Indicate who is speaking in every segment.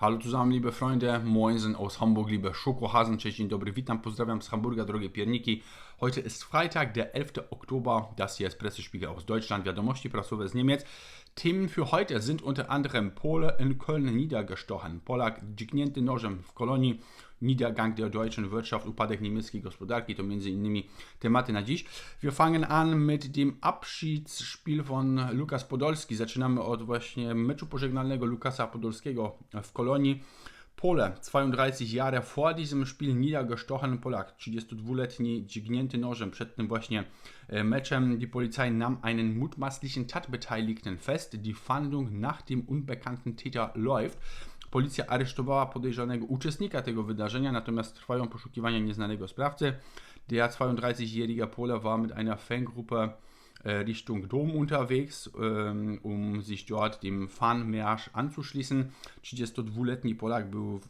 Speaker 1: Hallo zusammen, liebe Freunde. Moinsen aus Hamburg, liebe Schokohasen. Dzień dobry, witam, pozdrawiam z Hamburga, drogie pierniki. Heute ist Freitag, der 11. Oktober. Das hier ist Pressespiegel aus Deutschland, Wiadomości prasowe z Niemiec. Themen für heute sind unter anderem Pole in Köln niedergestochen, Polak dźgnięty nożem w kolonii, Niedergang der deutschen Wirtschaft, upadek niemieckiej gospodarki, to między innymi tematy na dziś. Wir fangen an mit dem Abschiedsspiel von Lukas Podolski. Zaczynamy od właśnie meczu pożegnalnego Lukasa Podolskiego w kolonii. Pole, 32 Jahre vor diesem Spiel niedergestochen Polak, 32-letni, dźgnięty nożem przed tym właśnie e, meczem. Die Polizei nahm einen mutmaßlichen Tatbeteiligten fest. Die Fahndung nach dem unbekannten Täter läuft. Policja aresztowała podejrzanego uczestnika tego wydarzenia, natomiast trwają poszukiwania nieznanego sprawcy. Der 32-jährige Pole war mit einer Fangruppe Richtung Dom unterwegs, ähm, um sich dort dem Fanmarsch anzuschließen. 32-letni Polak był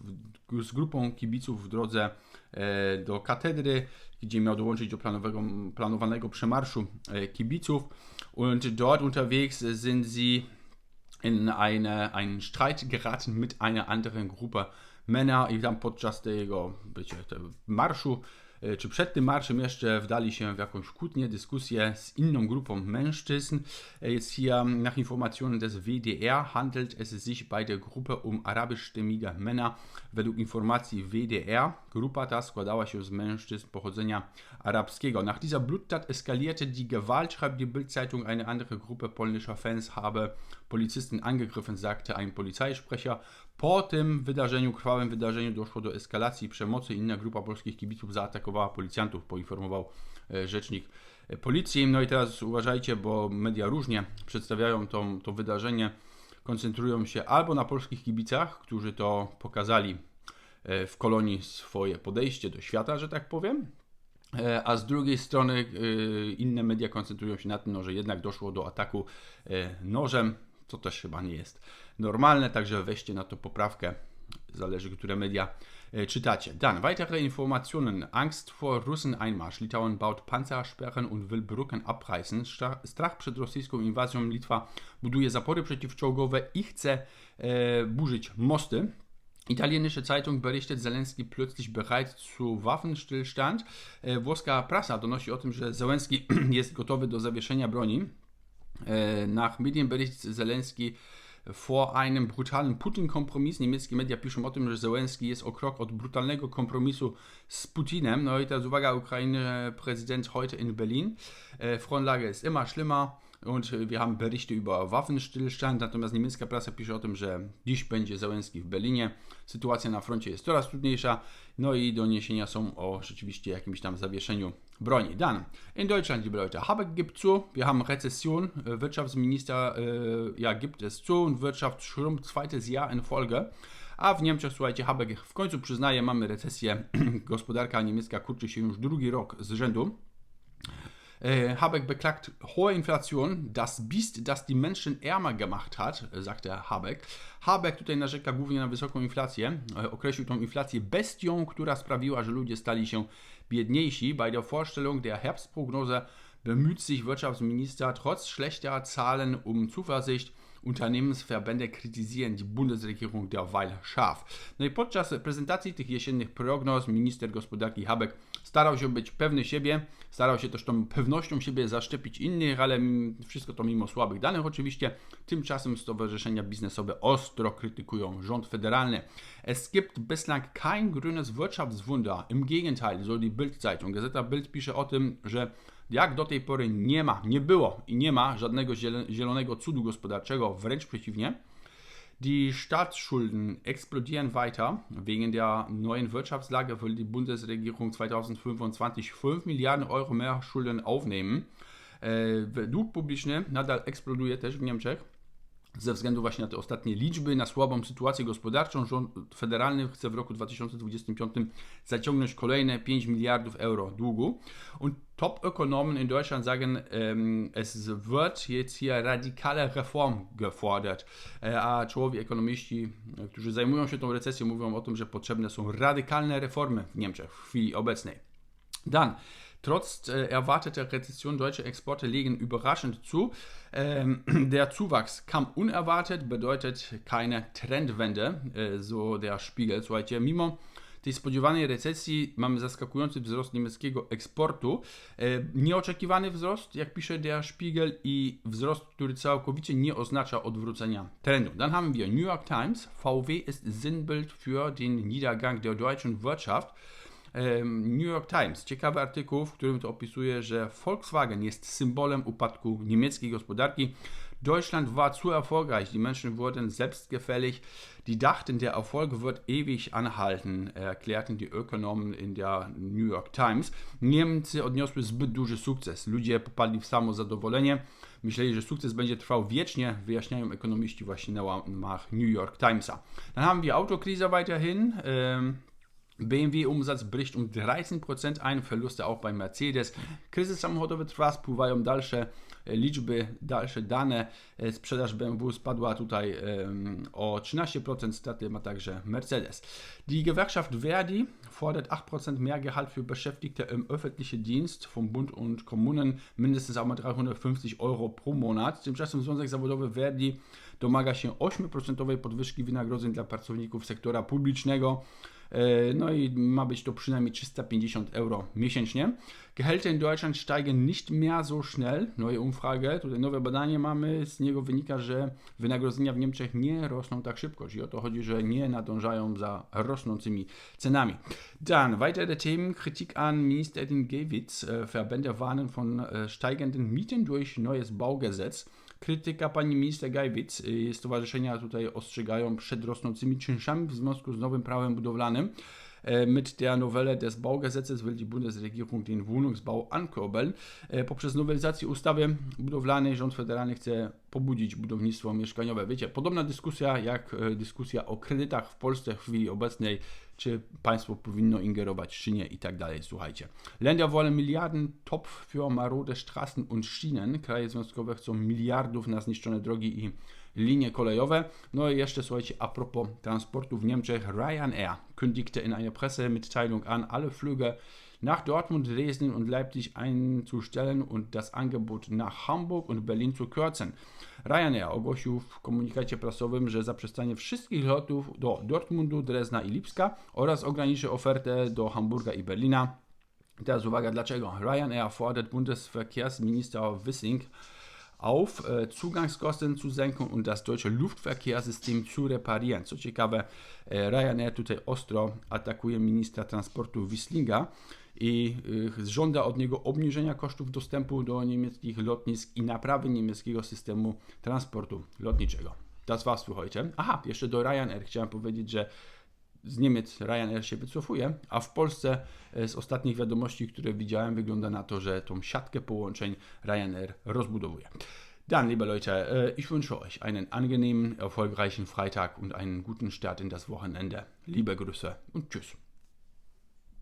Speaker 1: z grupą kibiców w drodze e, do katedry, gdzie miał dołączyć do planowego, planowanego przemarszu e, kibiców. Und dort unterwegs sind sie in eine, einen Streit geraten mit einer anderen Gruppe Männer i tam podczas tego wiecie, marszu czy przed tym marszem jeszcze wdali się w jakąś kłótnię, dyskusję z inną grupą Mężczyzn. E, jetzt hier nach Informationen des WDR handelt es sich bei der Gruppe um arabischstämmige Männer. Według informacji WDR grupa ta składała się z mężczyzn pochodzenia arabskiego. Nach dieser Bluttat eskalierte die Gewalt, schreibt die Bildzeitung. Eine andere Gruppe polnischer Fans habe Polizisten angegriffen, sagte ein Polizeisprecher. Po tym wydarzeniu, krwawym wydarzeniu, doszło do eskalacji przemocy. Inna grupa polskich kibiców zaatakowała policjantów, poinformował e, rzecznik e, policji. No i teraz uważajcie, bo media różnie przedstawiają to, to wydarzenie. Koncentrują się albo na polskich kibicach, którzy to pokazali w kolonii swoje podejście do świata, że tak powiem, a z drugiej strony inne media koncentrują się na tym, no, że jednak doszło do ataku nożem, co też chyba nie jest normalne, także weźcie na to poprawkę, zależy, które media e, czytacie. Dann weitere Informationen. Angst vor Russen-Einmarsch. Litauen baut Panzersperren und will Brücken abreißen. Strach przed rosyjską inwazją. Litwa buduje zapory przeciwczołgowe i chce e, burzyć mosty. Italienische Zeitung berichtet, Zelensky plötzlich bereit zu Waffenstillstand. E, włoska prasa donosi o tym, że Zelensky jest gotowy do zawieszenia broni. E, nach Medienbericht Zelensky vor einem brutalen Putin-Kompromis. Niemieckie media piszą o tym, że Zełenski jest o krok od brutalnego kompromisu z Putinem. No i teraz uwaga, Ukraine Präsident heute in Berlin. E, Frontlage ist immer schlimmer. Und wir haben Berichte über Waffenstillstand, natomiast niemiecka prasa pisze o tym, że dziś będzie Załęski w Berlinie. Sytuacja na froncie jest coraz trudniejsza, no i doniesienia są o rzeczywiście jakimś tam zawieszeniu broni. Dann, in Deutschland, liebe Leute, Habeck gibt zu, wir haben Rezession, äh, Wirtschaftsminister äh, ja, gibt es zu und Wirtschaft schrumpft zweites Jahr in Folge. A w Niemczech, słuchajcie, Habeck w końcu przyznaje, mamy recesję, gospodarka niemiecka kurczy się już drugi rok z rzędu. Äh, Habeck beklagt hohe Inflation, das Biest, das die Menschen ärmer gemacht hat, sagte Habeck. Habeck tutaj narzeka głównie na wysoką inflację. E, określił tą inflację bestią, która sprawiła, że ludzie stali się biedniejsi. Bei der Vorstellung der Herbstprognose bemüht sich Wirtschaftsminister trotz schlechter Zahlen um Zuversicht. Unternehmensverbände kritisieren die Bundesregierung derweil scharf. No i podczas prezentacji tych jesiennych prognoz minister gospodarki Habeck starał się być pewny siebie, starał się też tą pewnością siebie zaszczepić innych, ale wszystko to mimo słabych danych oczywiście. Tymczasem stowarzyszenia biznesowe ostro krytykują rząd federalny. Es gibt bislang kein grünes Wirtschaftswunder. Im Gegenteil, so die Bild-Zeitung. Gazeta Bild pisze o tym, że jak do tej pory nie ma, nie było i nie ma żadnego zielonego cudu gospodarczego, wręcz przeciwnie. Die Staatsschulden explodieren weiter. Wegen der neuen Wirtschaftslage will die Bundesregierung 2025 5 Milliarden Euro mehr Schulden aufnehmen. E, dług publiczny nadal eksploduje też w Niemczech ze względu właśnie na te ostatnie liczby, na słabą sytuację gospodarczą, rząd federalny chce w roku 2025 zaciągnąć kolejne 5 miliardów euro długu. Und Top-Ökonomen in Deutschland sagen, ähm, es wird jetzt hier radikale Reform gefordert. E, a czołowi ekonomiści, którzy zajmują się tą recesją, mówią o tym, że potrzebne są radykalne reformy w Niemczech w chwili obecnej. Dan, Trotz äh, erwarteter Rezession deutsche Exporte legen überraschend zu. Ähm, der Zuwachs kam unerwartet, bedeutet keine Trendwende, äh, so der Spiegel. Słuchajcie, mimo tej spodziewanej recesji mamy zaskakujący wzrost niemieckiego eksportu. E, nieoczekiwany wzrost, jak pisze der Spiegel, i wzrost, który całkowicie nie oznacza odwrócenia trendu. Dann haben wir New York Times. VW ist Sinnbild für den Niedergang der deutschen Wirtschaft. New York Times, ciekawy artykuł, w którym to opisuje, że Volkswagen jest symbolem upadku niemieckiej gospodarki. Deutschland war zu erfolgreich, die Menschen wurden selbstgefällig, die dachten, der Erfolg wird ewig anhalten, erklärten die Ökonomen in der New York Times. Niemcy odniosły zbyt duży sukces, ludzie popadli w samo zadowolenie, myśleli, że sukces będzie trwał wiecznie, wyjaśniają ekonomiści właśnie na łamach New York Timesa. Dann haben wir Autokrise weiterhin. BMW-Umsatz bricht um 13% ein, Verluste auch bei Mercedes. Kryzys samochodowy trwa, spływają dalsze e, liczby, dalsze dane. E, sprzedaż BMW spadła tutaj o 13%, straty ma także Mercedes. Die Gewerkschaft Verdi fordert 8% mehr Gehalt für Beschäftigte im öffentlichen Dienst vom Bund und Kommunen, mindestens auch mal 350 Euro pro Monat. Tymczasem Związek Zawodowy Verdi domaga się 8% podwyżki wynagrodzeń dla pracowników sektora publicznego. E, no i ma być to przynajmniej 350 Euro miesięcznie. Gehälter in Deutschland steigen nicht mehr so schnell. Neue Umfrage, tutaj nowe badanie mamy, z niego wynika, że wynagrodzenia w Niemczech nie rosną tak szybko. Czyli o to chodzi, że nie nadążają za rosnącymi cenami. Dann weitere Themen, Kritik an Ministerin Gewitz. E, Verbände warnen von e, steigenden Mieten durch neues Baugesetz. Krytyka pani minister Gajwitz. Y, stowarzyszenia tutaj ostrzegają przed rosnącymi czynszami w związku z nowym prawem budowlanym. E, mit der Novelle des Baugesetzes will die Bundesregierung den Wohnungsbau ankurbeln. E, poprzez nowelizację ustawy budowlanej rząd federalny chce pobudzić budownictwo mieszkaniowe. Wiecie, podobna dyskusja jak e, dyskusja o kredytach w Polsce w chwili obecnej, czy państwo powinno ingerować, czy nie i tak dalej. Słuchajcie. Länder wollen Milliarden Topf für marode Straßen und Schienen. Kraje związkowe chcą miliardów na zniszczone drogi i linie kolejowe. No i jeszcze słuchajcie, a propos transportu w Niemczech, Ryanair kündigte in einer Pressemitteilung an, alle Flüge nach Dortmund, Dresden und Leipzig einzustellen und das Angebot nach Hamburg und Berlin zu kürzen. Ryanair ogłosił w komunikacie prasowym, że zaprzestanie wszystkich lotów do Dortmundu, Dresdna i Lipska oraz ograniczy ofertę do Hamburga i Berlina. Teraz uwaga, dlaczego? Ryanair fordert Bundesverkehrsminister Wissing auf, äh, Zugangskosten zu senken und das deutsche Luftverkehrssystem zu reparieren. Co ciekawe, äh, Ryanair tutaj ostro atakuje ministra transportu Wisslinga i y, żąda od niego obniżenia kosztów dostępu do niemieckich lotnisk i naprawy niemieckiego systemu transportu lotniczego. Das war's für heute. Aha, jeszcze do Ryanair chciałem powiedzieć, że z Niemiec Ryanair się wycofuje, a w Polsce e, z ostatnich wiadomości, które widziałem, wygląda na to, że tą siatkę połączeń Ryanair rozbudowuje. Dann, liebe Leute, äh, ich wünsche euch einen angenehmen, erfolgreichen Freitag und einen guten Start in das Wochenende. Liebe Grüße und Tschüss.